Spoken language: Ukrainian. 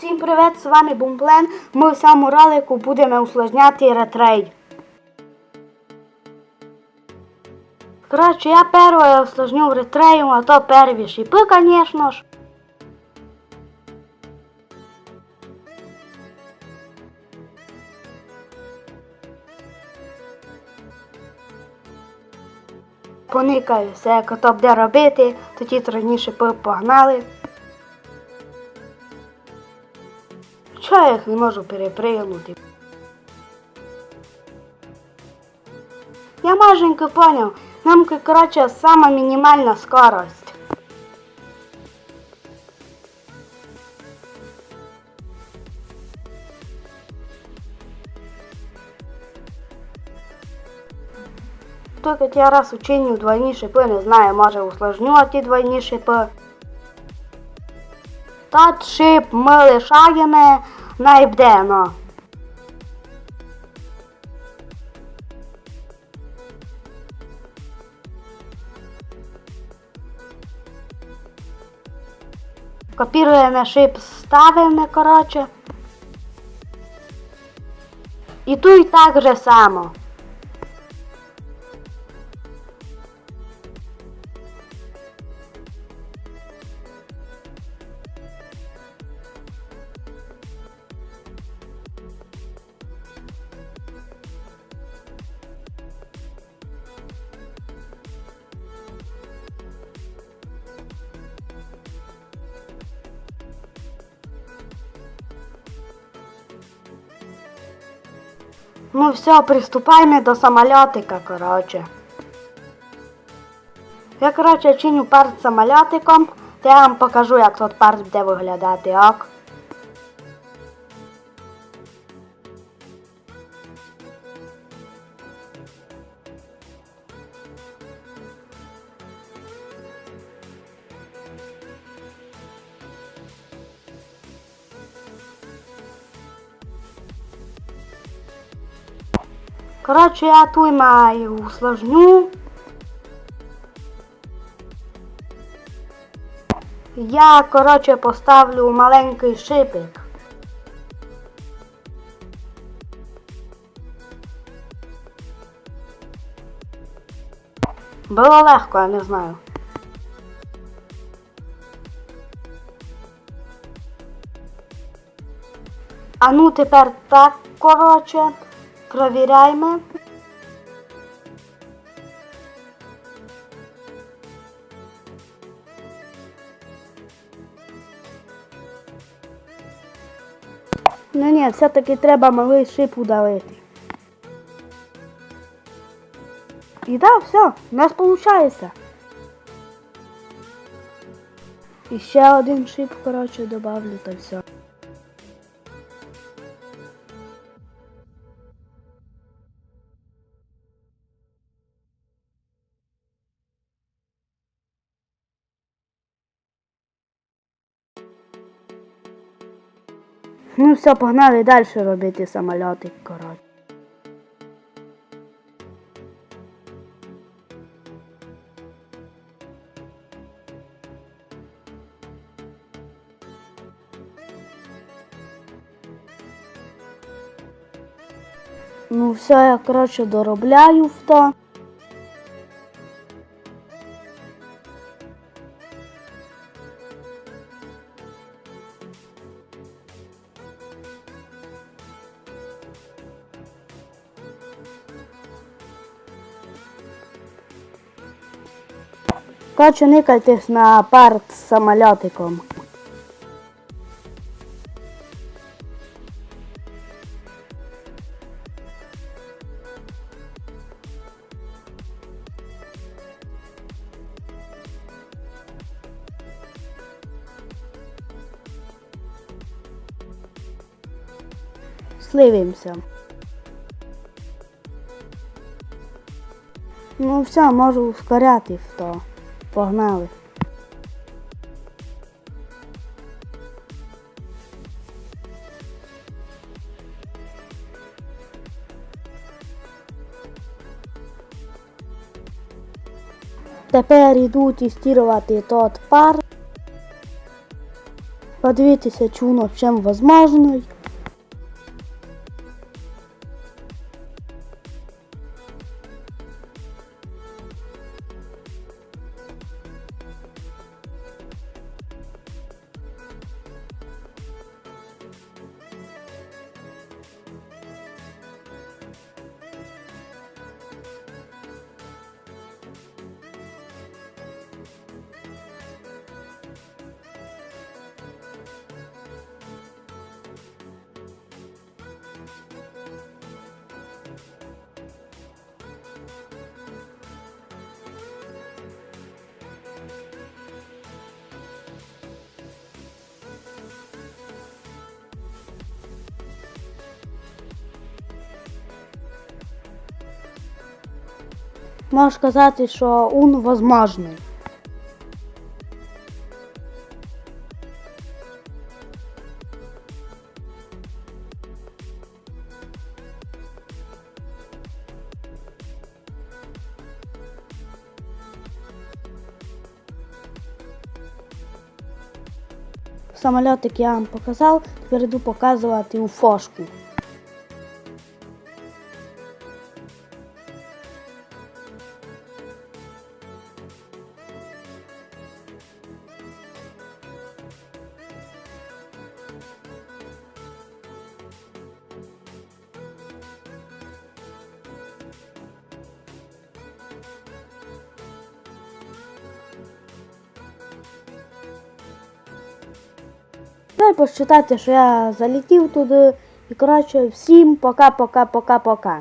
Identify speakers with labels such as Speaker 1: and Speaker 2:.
Speaker 1: Всім привіт, з вами Бумплен. Ми в цьому ролику будемо усложняти ретрейд. Коротше, я перше усложню ретрейм, а то перві шипи, звісно ж. Поникаю все, як ото буде робити, тоді тройні шипи погнали. Чого я їх не можу перепригнути? Я майженько поняв, нам коротше сама мінімальна скорость. Тільки я раз учиню двойні шипи, не знаю, може усложню ті двойні шипи. Тот шип ми лишаємо найбдено. на шип, ставимо, коротше. І тут так же само. Ну все, приступаємо до самолітика, коротше. Я, коротше, чиню парт самолітиком, я вам покажу, як тут парт буде виглядати, ок? Коротше, я тут маю усложню. Я, коротше, поставлю маленький шипик. Було легко, я не знаю. А ну тепер так, коротше, провіряємо. Ну ні, все-таки треба малий шип удалити. І так, все, у нас виходить. І ще один шип, коротше, добавлю, та все. Ну все, погнали далі робити самольотик, коротше. Ну все, я коротше доробляю в то. Коротше, никайтесь на парт з самольотиком. Сливимося. Ну все, можу ускоряти в то. Погнали. Тепер йду тестувати тот пар. подивитися, чи воно чим возможно. Можеш сказати, що он возможний. Самолетик я вам показав, тепер йду показувати у Дай посчитати, що я залетів туди. І коротше, всім пока-пока-пока-пока.